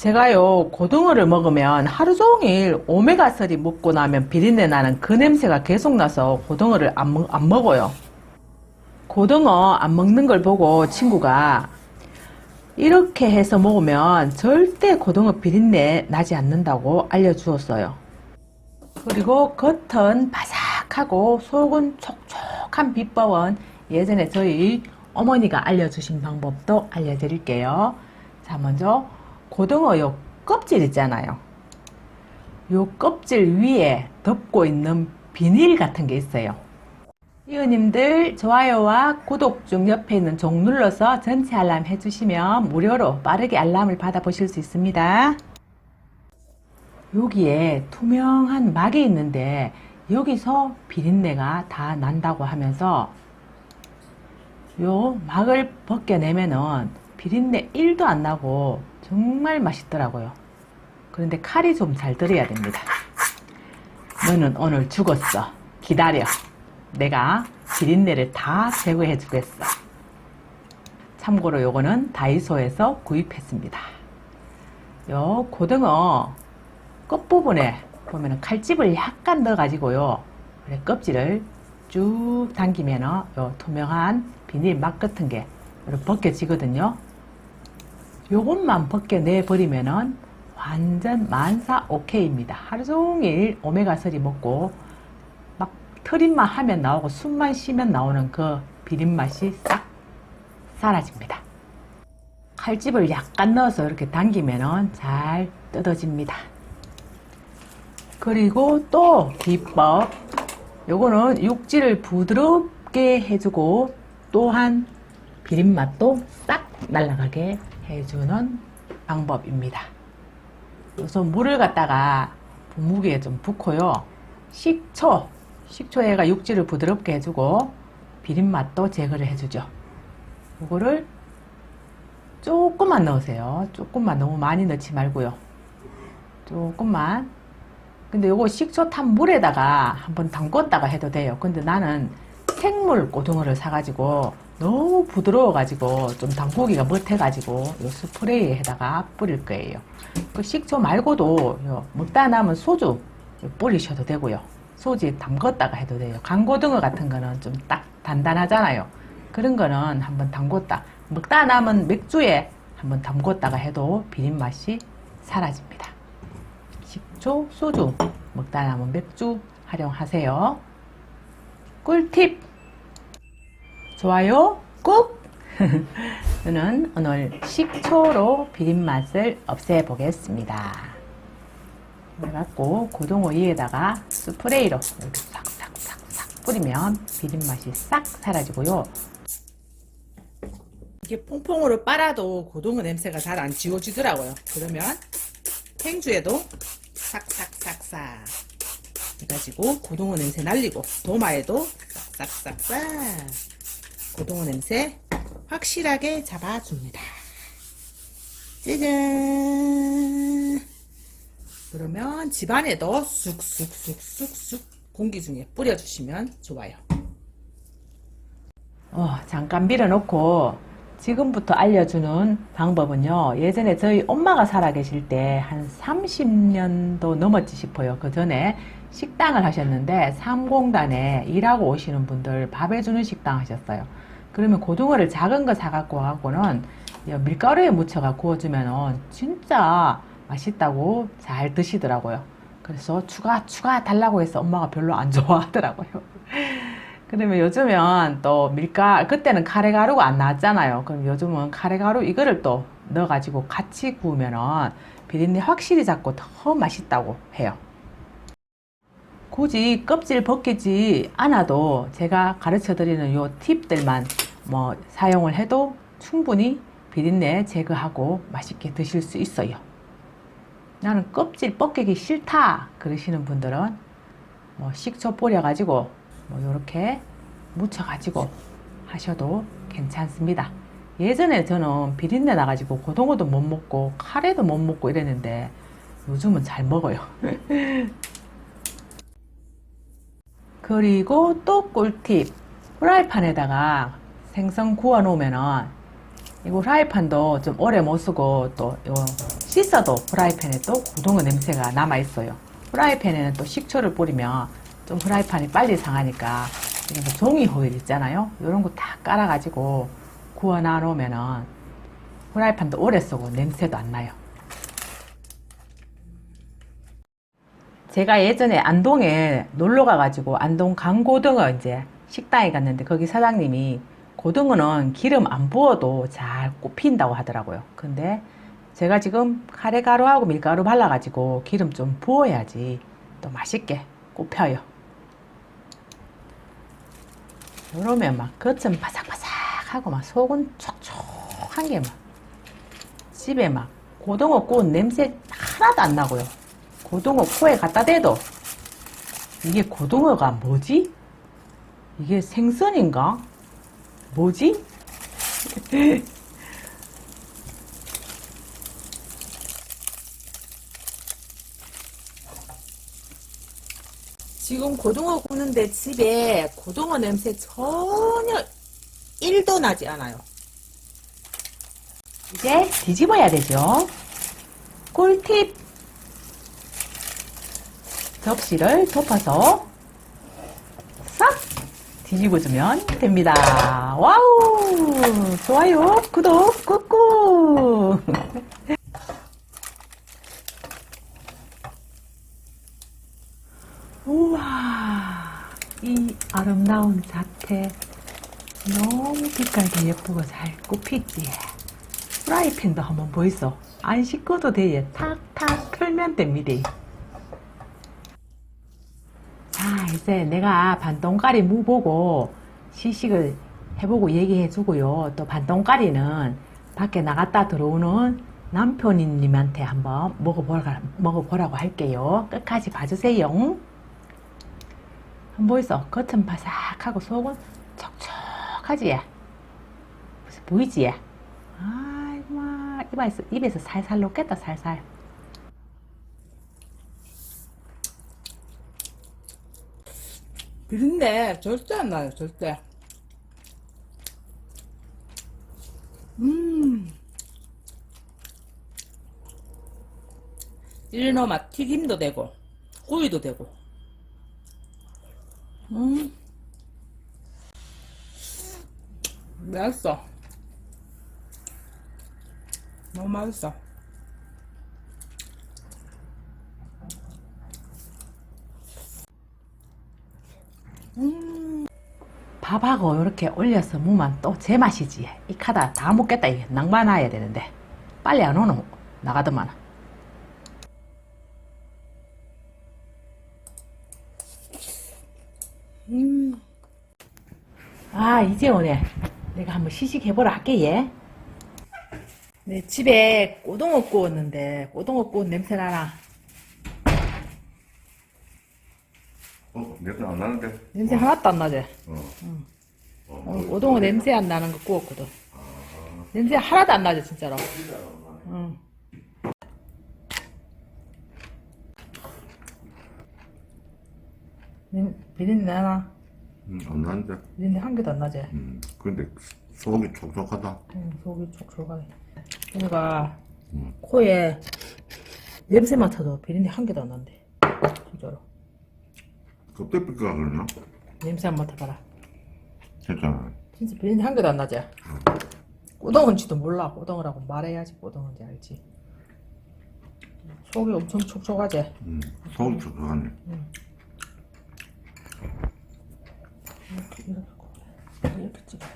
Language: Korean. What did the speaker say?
제가요, 고등어를 먹으면 하루 종일 오메가3 먹고 나면 비린내 나는 그 냄새가 계속 나서 고등어를 안, 먹, 안 먹어요. 고등어 안 먹는 걸 보고 친구가 이렇게 해서 먹으면 절대 고등어 비린내 나지 않는다고 알려주었어요. 그리고 겉은 바삭하고 속은 촉촉한 비법은 예전에 저희 어머니가 알려주신 방법도 알려드릴게요. 자, 먼저 고등어 요 껍질 있잖아요. 요 껍질 위에 덮고 있는 비닐 같은 게 있어요. 이웃님들 좋아요와 구독 중 옆에 있는 종 눌러서 전체 알람 해주시면 무료로 빠르게 알람을 받아보실 수 있습니다. 여기에 투명한 막이 있는데 여기서 비린내가 다 난다고 하면서 요 막을 벗겨내면은 비린내 1도 안 나고 정말 맛있더라고요. 그런데 칼이 좀 잘 들어야 됩니다. 너는 오늘 죽었어. 기다려. 내가 비린내를 다 제거해 주겠어. 참고로 요거는 다이소에서 구입했습니다. 요 고등어 끝부분에 보면은 칼집을 약간 넣어가지고요. 껍질을 쭉 당기면은 요 투명한 비닐 막 같은 게 벗겨지거든요. 요것만 벗겨내 버리면은 완전 만사 오케이입니다. 하루 종일 오메가3 먹고 막 트림만 하면 나오고 숨만 쉬면 나오는 그 비린 맛이 싹 사라집니다. 칼집을 약간 넣어서 이렇게 당기면은 잘 뜯어집니다. 그리고 또 비법 요거는 육질을 부드럽게 해주고 또한 비린맛도 싹 날아가게 해주는 방법입니다. 우선 물을 갖다가 분무기에 좀 붓고요. 식초, 식초에가 육질을 부드럽게 해주고 비린맛도 제거를 해주죠. 이거를 조금만 넣으세요. 조금만 너무 많이 넣지 말고요. 조금만. 근데 요거 식초 탄 물에다가 한번 담궜다가 해도 돼요. 근데 나는 생물 고등어를 사가지고 너무 부드러워가지고 좀 담그기가 못해가지고 요 스프레이에다가 뿌릴 거예요. 그 식초 말고도 요 먹다 남은 소주 뿌리셔도 되고요. 소주에 담궜다가 해도 돼요. 강고등어 같은 거는 좀 딱 단단하잖아요. 그런 거는 한번 담궜다. 먹다 남은 맥주에 한번 담궜다가 해도 비린 맛이 사라집니다. 식초, 소주, 먹다 남은 맥주 활용하세요. 꿀팁! 좋아요 꾹! 저는 오늘 식초로 비린 맛을 없애보겠습니다. 그래갖고 고등어 위에다가 스프레이로 이렇게 싹싹싹싹 뿌리면 비린 맛이 싹 사라지고요. 이게 퐁퐁으로 빨아도 고등어 냄새가 잘 안 지워지더라고요. 그러면 행주에도 싹싹싹싹 해가지고 고등어 냄새 날리고 도마에도 싹싹싹싹 고등어 냄새 확실하게 잡아줍니다. 짜잔 그러면 집안에도 쑥쑥쑥쑥쑥 공기 중에 뿌려주시면 좋아요. 어, 잠깐 밀어놓고 지금부터 알려주는 방법은요. 예전에 저희 엄마가 살아계실 때 한 30년도 넘었지 싶어요. 그 전에 식당을 하셨는데 삼공단에 일하고 오시는 분들 밥 해주는 식당 하셨어요. 그러면 고등어를 작은 거 사갖고 와갖고는 밀가루에 묻혀가 구워주면 진짜 맛있다고 잘 드시더라고요. 그래서 추가 추가 달라고 해서 엄마가 별로 안 좋아하더라고요. 그러면 요즘은 또 밀가 그때는 카레 가루가 안 나왔잖아요. 그럼 요즘은 카레 가루 이거를 또 넣어가지고 같이 구우면은 비린내 확실히 잡고 더 맛있다고 해요. 굳이 껍질 벗기지 않아도 제가 가르쳐 드리는 요 팁들만 뭐 사용을 해도 충분히 비린내 제거하고 맛있게 드실 수 있어요. 나는 껍질 벗기기 싫다 그러시는 분들은 뭐 식초 뿌려가지고 뭐 요렇게 묻혀가지고 하셔도 괜찮습니다. 예전에 저는 비린내 나가지고 고등어도 못 먹고 카레도 못 먹고 이랬는데 요즘은 잘 먹어요. 그리고 또 꿀팁 후라이팬에다가 생선 구워 놓으면은 이거 후라이팬도 좀 오래 못 쓰고 또요 씻어도 프라이팬에 또 고등어 냄새가 남아 있어요. 프라이팬에는 또 식초를 뿌리면 좀 프라이팬이 빨리 상하니까 이런 거 종이 호일 있잖아요. 이런 거 다 깔아가지고 구워 놔놓으면은 프라이팬도 오래 쓰고 냄새도 안 나요. 제가 예전에 안동에 놀러 가가지고 안동 강고등어 이제 식당에 갔는데 거기 사장님이 고등어는 기름 안 부어도 잘 꼽힌다고 하더라고요. 근데 제가 지금 카레가루하고 밀가루 발라가지고 기름 좀 부어야지 또 맛있게 꼽혀요. 그러면 막 겉은 바삭바삭하고 막 속은 촉촉한 게 막 집에 막 고등어 구운 냄새 하나도 안 나고요. 고등어 코에 갖다 대도 이게 고등어가 뭐지? 이게 생선인가? 뭐지? 지금 고등어 구는데 집에 고등어 냄새 전혀 1도 나지 않아요. 이제 뒤집어야 되죠. 꿀팁! 접시를 덮어서 싹 뒤집어주면 됩니다. 와우! 좋아요, 구독, 꾹꾹! 우와, 이 아름다운 자태 너무 빛깔도 예쁘고 잘 굽히지. 프라이팬도 한번 보이소. 안 씻고도 돼. 탁탁 털면 됩니다. 자, 이제 내가 반동가리 무 보고 시식을 해보고 얘기해 주고요. 또 반동가리는 밖에 나갔다 들어오는 남편님한테 한번 먹어보라, 먹어보라고 할게요. 끝까지 봐주세요. 한번 보이소? 겉은 바삭하고 속은 촉촉하지? 보이지? 아이고, 마, 입에서, 입에서 살살 녹겠다, 살살. 비린내 절대 안 나요, 절대. 음. 일노 맛 튀김도 되고, 구이도 되고. 음. 맛있어. 너무 맛있어. 밥하고 이렇게 올려서 무면 또제 맛이지. 이 카다 다 먹겠다. 이게 낭만해야 되는데. 빨리 안 오노. 나가더만. 음. 아, 이제 오네. 내가 한번 시식해보라 할게, 얘. 내 집에 꼬동어 구웠는데, 꼬동어 구운 냄새 나나? 냄새 안 나는데? 냄새 하나도 안 나지? 어. 어, 오늘 오동어 냄새 안 나는 거 구웠거든. 냄새 하나도 안 나죠, 진짜로. 응. 냄- 비린내 나나? 음, 안 나는데? 비린내 한 개도 안 나지? 음, 근데 속이 촉촉하다. 응, 속이 촉촉하게. 그러니까 음. 코에 냄새 맡아도 비린내 한 개도 안 난대. 진짜로. 껍데기가 그러냐? 냄새 한번 맡아봐라. 괜찮아. 진짜 비린내 한 개도 안 나지? 꼬덩은지도 몰라. 꼬덩어라고 말해야지 꼬덩은지 알지. 속이 엄청 촉촉하지? 응, 속이 촉촉하네. 응. 이렇게, 이렇게, 이렇게 찍어.